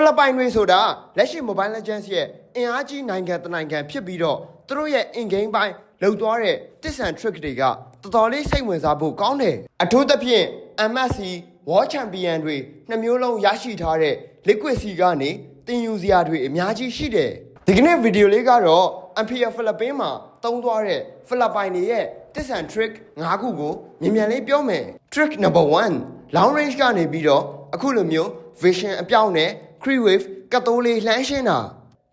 ဖိလစ်ပိုင်တွေဆိုတာလက်ရှိ Mobile Legends ရဲ့အင်အားကြီးနိုင်ငံတစ်နိုင်ငံဖြစ်ပြီးတော့သူတို့ရဲ့ in game ပိုင်းလုံသွားတဲ့တစ်ဆန် trick တွေကတော်တော်လေးစိတ်ဝင်စားဖို့ကောင်းတယ်အထူးသဖြင့် MSC World Champion တွေနှစ်မျိုးလုံးရရှိထားတဲ့ Liquid Sea ကနေတင်ယူစရာတွေအများကြီးရှိတယ်ဒီကနေ့ဗီဒီယိုလေးကတော့ Ampere Philippines မှာတုံးသွားတဲ့ဖိလစ်ပိုင်တွေရဲ့တစ်ဆန် trick ၅ခုကိုမြန်မြန်လေးပြောမယ် trick number 1 long range ကနေပြီးတော့အခုလိုမျိုး vision အပြောင်းနဲ့ cree wave ကတ်တိုးလေးလှမ်းရှင်းတာ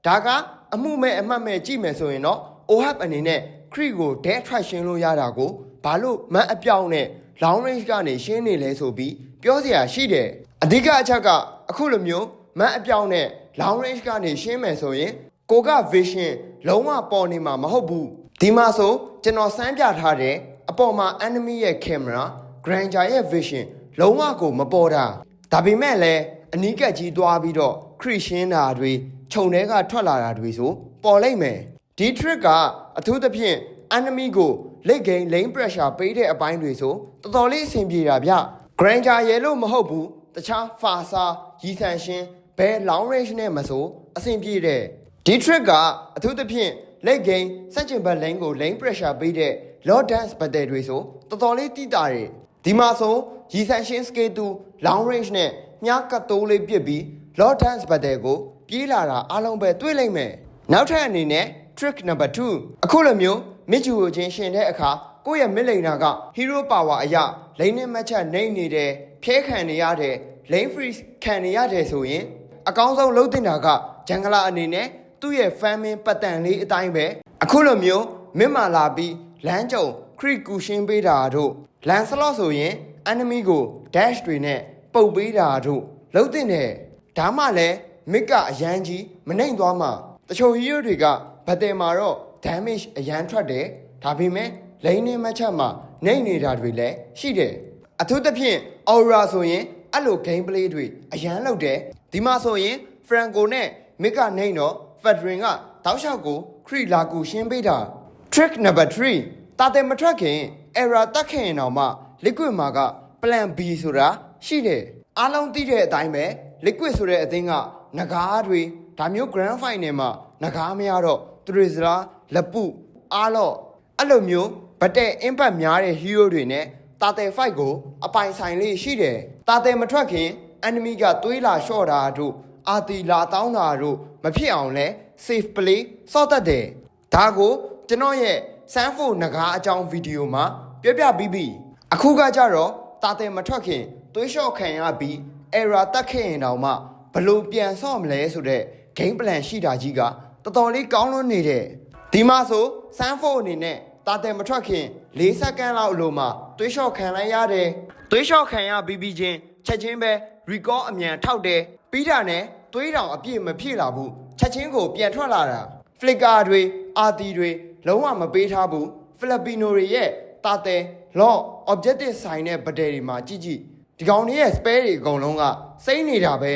ဒါကအမှုမဲ့အမှတ်မဲ့ကြည့်မယ်ဆိုရင်တော့ OHAP အနေနဲ့ cree ကို dead track ရှင်းလို့ရတာကိုဘာလို့မတ်အပြောင်းနဲ့ long range ကနေရှင်းနေလဲဆိုပြီးပြောစရာရှိတယ်အဓိကအချက်ကအခုလိုမျိုးမတ်အပြောင်းနဲ့ long range ကနေရှင်းမယ်ဆိုရင်ကိုက vision လုံးဝပေါ်နေမှာမဟုတ်ဘူးဒီမှာဆိုကျွန်တော်စမ်းပြထားတဲ့အပေါ်မှာ enemy ရဲ့ camera granger ရဲ့ vision လုံးဝကိုမပေါ်တာဒါပေမဲ့လည်း အနီးကပ်ကြီးသွားပြီးတော့ခရစ်ရှင်းတာတွေခြုံထဲကထွက်လာတာတွေဆိုပေါ်လိမ့်မယ်ဒီ trick ကအထူးသဖြင့် enemy ကို late game lane pressure ပေးတဲ့အပိုင်းတွေဆိုတော်တော်လေးအဆင်ပြေတာဗျ granger ရဲလို့မဟုတ်ဘူးတခြား fasa ရီဆန်ရှင်းဘယ် long range နဲ့မဆိုအဆင်ပြေတဲ့ဒီ trick ကအထူးသဖြင့် late game စက်ကျင်ဘက် lane ကို lane pressure ပေးတဲ့ low dance battle တွေဆိုတော်တော်လေးတိတာတယ်ဒီမှာဆိုရီဆန်ရှင်း scale 2 long range နဲ့ မြားကတ်တိုးလေးပြစ်ပြီး low dance battle ကိုပြေးလာတာအားလုံးပဲတွေ့လိမ့်မယ်နောက်ထပ်အနေနဲ့ trick number 2အခုလိုမျိုးမစ်ဂျူကိုချင်းရှင်တဲ့အခါကိုယ့်ရဲ့မစ်လိန်နာက hero power အရာလိန်နဲ့မတ်ချက်နိုင်နေတယ်ဖြဲခံနေရတယ် lane freeze ခံနေရတယ်ဆိုရင် အကောင်းဆုံးလုပ်တင်တာကဂျန်ဂလာအနေနဲ့သူ့ရဲ့ famine ပတ်တန်လေးအတိုင်းပဲအခုလိုမျိုးမစ်မာလာပြီးလမ်းကြုံခရစ်ကူရှင်းပေးတာတို့လန်ဆလော့ဆိုရင် enemy ကို dash တွေနဲ့ ပုတ်ပေးတာတို့လုပ်တင်တယ်ဒါမှလည်းမစ်ကအရန်ကြီးမနှိမ်သွားမှတချို့ hero တွေကဘတ်တယ်မှာတော့ damage အရန်ထွက်တယ်ဒါပေမဲ့ lane နဲ့မချက်မှာနှိမ်နေတာတွေလည်းရှိတယ်အထူးသဖြင့် aura ဆိုရင်အဲ့လို gameplay တွေအရန်လောက်တယ်ဒီမှာဆိုရင် franco နဲ့မစ်ကနှိမ်တော့ fedrin ကတောက်လျှောက်ကိုခရီလာကူရှင်းပေးတာ trick number 3တာတယ်မထွက်ခင် error တက်ခင်ရင်တော့မှ liquid မှာက plan B ဆိုတာ ရှိတယ်အားလုံးသိတဲ့အတိုင်းပဲ liquid ဆိုတဲ့အသင်းကငကားတွေဒါမျိုး grand final မှာငကားမရတော့သူတွေစလားလက်ပုအားတော့အဲ့လိုမျိုးဗတ်တဲ့ impact များတဲ့ hero တွေနဲ့တာတယ် fight ကို အပိုင်ဆိုင်လေးရှိတယ်တာတယ်မထွက်ခင် enemy ကသွေးလာလျှော့တာတို့အာတီလာတောင်းတာတို့မဖြစ်အောင်လဲ safe play စော့တတ်တယ်ဒါကိုကျွန်တော်ရဲ့ Sanford နဂါးအကြောင်းဗီဒီယိုမှာ ပြပြပြီးပြီအခုကကြတော့တာတယ်မထွက်ခင် သွေးလျှော့ခံရပြီး error တက်ခဲ့ရင်တောင်မှဘလို့ပြန်ဆော့မလဲဆိုတော့ game plan ရှိတာကြီးကတော်တော်လေးကောင်းလွန်းနေတဲ့ဒီမှာဆို Sanford အနေနဲ့တာတယ်မထွက်ခင်၄စက္ကန့်လောက်အလိုမှာသွေးလျှော့ခံလိုက်ရတယ်သွေးလျှော့ခံရပြီးပြီးချင်းချက်ချင်းပဲ recall အမြန်ထောက်တယ်ပြီးတာနဲ့သွေးတောင်အပြည့်မဖြည့်လာဘူးချက်ချင်းကိုပြန်ထွက်လာတာ flicker တွေအာတီတွေလုံးဝမပေးထားဘူး Filipino တွေရဲ့တာတယ် law objective ဆိုင်တဲ့ဗဒယ်တွေမှာကြည့်ကြည့် ဒီကောင်တွေရဲ့ spare တွေအကုန်လုံးကစိမ့်နေတာပဲ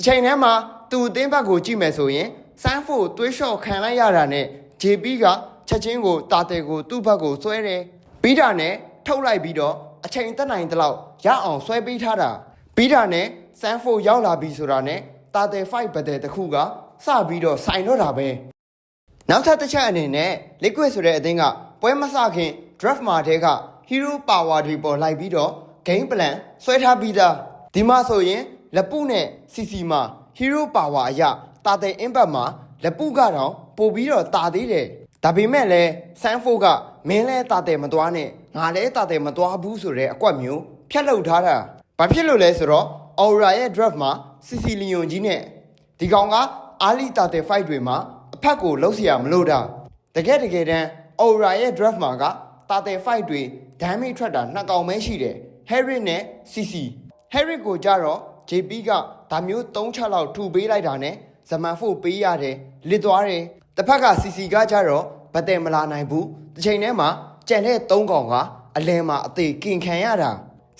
အချိန်ထဲမှာသူ့အသင်းဘက်ကိုကြည့်မယ်ဆိုရင်စမ်းဖို့သွေးလျှော့ခံလိုက်ရတာနဲ့ JP ကချက်ချင်းကိုတာတယ်ကိုသူ့ဘက်ကိုဆွဲတယ်ပြီးတာနဲ့ထုတ်လိုက်ပြီးတော့အချိန်တက်နိုင်တဲ့လောက်ရအောင်ဆွဲပေးထားတာပြီးတာနဲ့စမ်းဖို့ရောက်လာပြီဆိုတာနဲ့တာတယ်5ဘဒယ်တစ်ခုကစပြီးတော့စိုင်တော့တာပဲနောက်ထပ်တစ်ချက်အနေနဲ့ liquid ဆိုတဲ့အသင်းကပွဲမစခင် draft မှာတဲက hero power တွေပေါ်လိုက်ပြီးတော့ game plan ဆွဲထားပြီးသားဒီမှာဆိုရင်လက်ပုနဲ့ CC မှာ hero power အရာတာတဲ့ impact မှာလက်ပုကတော့ပို့ပြီးတော့တာသေးတယ်ဒါပေမဲ့လည်း Sanford ကမင်းလဲတာတဲ့မသွားနဲ့ငါလဲတာတဲ့မသွားဘူးဆိုတဲ့အကွက်မျိုးဖြတ်လုပ်ထားတာဘာဖြစ်လို့လဲဆိုတော့ aura ရဲ့ draft မှာ CC Leon ကြီးနဲ့ဒီကောင်ကအာလီတာတဲ့ fight တွေမှာအဖက်ကိုလှုပ်เสียမလို့တာတကယ်တကယ်တမ်း aura ရဲ့ draft မှာကတာတဲ့ fight တွေ damage ထွက်တာနှစ်ကောင်ပဲရှိတယ် Harry နဲ့ CC Harry ကိုကြတော့ JP ကဒါမျိုး3ချက်လောက်ထူပေးလိုက်တာနဲ့ဇမန်ဖို့ပေးရတယ်လစ်သွားတယ်တစ်ဖက်က CC ကကြတော့ဗတ်တယ်မလာနိုင်ဘူးတစ်ချိန်ထဲမှာကြံတဲ့3ကောင်ကအလဲမှာအသေးကင်ခံရတာ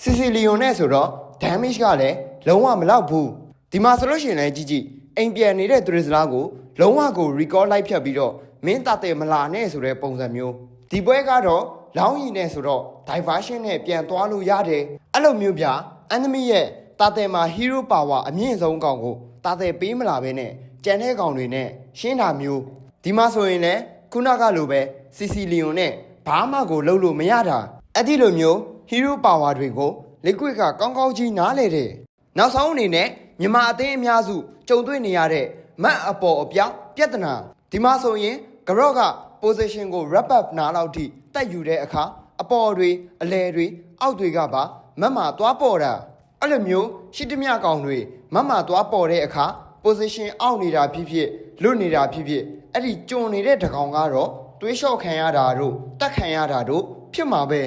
CC Leon နဲ့ဆိုတော့ damage ကလည်းလုံးဝမလောက်ဘူးဒီမှာဆိုလို့ရှိရင်လည်းကြည့်ကြည့်အိမ်ပြန်နေတဲ့သူရစလားကိုလုံးဝကို recall လိုက်ဖြတ်ပြီးတော့မင်းတတဲ့မလာနဲ့ဆိုတဲ့ပုံစံမျိုးဒီပွဲကတော့ လောင်းရီနဲ့ဆိုတော့ diversion နဲ့ပြန်သွားလို့ရတယ်အဲ့လိုမျိုးဗျ enemy ရဲ့တာတယ်မှာ hero power အမြင့်ဆုံးကောင်ကိုတာတဲ့ပေးမလာဘဲနဲ့ကြံတဲ့ကောင်တွေနဲ့ရှင်းတာမျိုးဒီမှာဆိုရင်လည်းခုနကလိုပဲစီစီလီယွန်နဲ့ဘာမှကိုလှုပ်လို့မရတာအဲ့ဒီလိုမျိုးဟီးရိုးပါဝါတွေကို liquid ကကောင်းကောင်းကြီးနားလေတယ်နောက်ဆုံးအနေနဲ့မြန်မာအသင်းအများစုကြုံတွေ့နေရတဲ့မတ်အပေါ်အပြောင်းပြဿနာဒီမှာဆိုရင်ဂရော့က position ကို wrap up နားလောက်ထိတက်ယူတဲ့အခါအပေါ်တွေအလဲတွေအောက်တွေကပါမတ်မှာသွားပေါ်တာအဲ့လိုမျိုးရှိတမျှကောင်တွေမတ်မှာသွားပေါ်တဲ့အခါ position အောက်နေတာဖြစ်ဖြစ်လွတ်နေတာဖြစ်ဖြစ်အဲ့ဒီကြုံနေတဲ့တကောင်ကတော့တွေးလျှော့ခံရတာတို့တက်ခံရတာတို့ဖြစ်မှာပဲ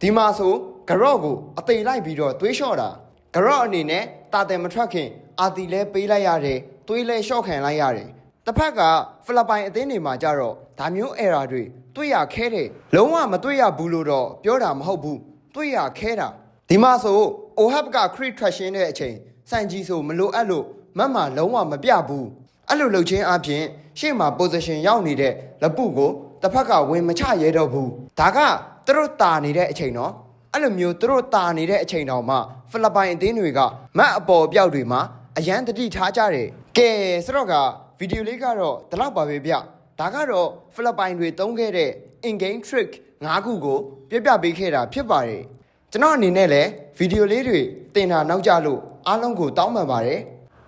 ဒီမှာဆိုဂရော့ကိုအသေးလိုက်ပြီးတော့တွေးလျှော့တာဂရော့အနေနဲ့တာတယ်မထွက်ခင်အာတီလဲပေးလိုက်ရတယ်တွေးလဲလျှော့ခံလိုက်ရတယ်တစ်ဖက်ကဖိလစ်ပိုင်အသင်းတွေမှာကြတော့ ဒါမျိုး error တွေတွေ့ရခဲတယ်လုံးဝမတွေ့ရဘူးလို့တော့ပြောတာမဟုတ်ဘူးတွေ့ရခဲတာဒီမှာဆို OHAP က crit trash ရှင်းတဲ့အချိန်စံကြီးဆိုမလိုအပ်လို့မတ်မှာလုံးဝမပြဘူးအဲ့လိုလုပ်ချင်းအပြင်ရှေ့မှာ position ရောက်နေတဲ့လက်ပုကိုတစ်ဖက်ကဝင်မချရဲတော့ဘူးဒါကသူတို့တာနေတဲ့အချိန်နော်အဲ့လိုမျိုးသူတို့တာနေတဲ့အချိန်တောင်မှဖိလစ်ပိုင်အသင်းတွေကမတ်အပေါ်ပြောက်တွေမှာအရန်တတိထားကြတယ်ကဲဆိုတော့ကဗီဒီယိုလေးကတော့ဒီလောက်ပါပဲဗျ ဒါကတော့ဖိလစ်ပိုင်တွေသုံးခဲ့တဲ့ in game trick ၅ခုကိုပြပြပေးခဲ့တာဖြစ်ပါတယ်ကျွန်တော်အနေနဲ့လည်းဗီဒီယိုလေးတွေတင်တာနောက်ကြလို့အားလုံးကိုတောင်းပန်ပါတယ်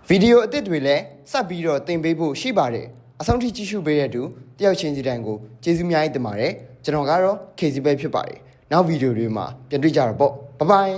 ဗီဒီယိုအသစ်တွေလည်းဆက်ပြီးတော့တင်ပေးဖို့ရှိပါတယ်အဆုံးထိကြည့်ရှုပေးတဲ့သူတယောက်ချင်းစီတိုင်းကိုကျေးဇူးအများကြီးတင်ပါတယ်ကျွန်တော်ကတော့ KC ပဲဖြစ်ပါတယ်နောက်ဗီဒီယိုတွေမှာပြန်တွေ့ကြတော့ပေါ့ဘိုင်ဘိုင်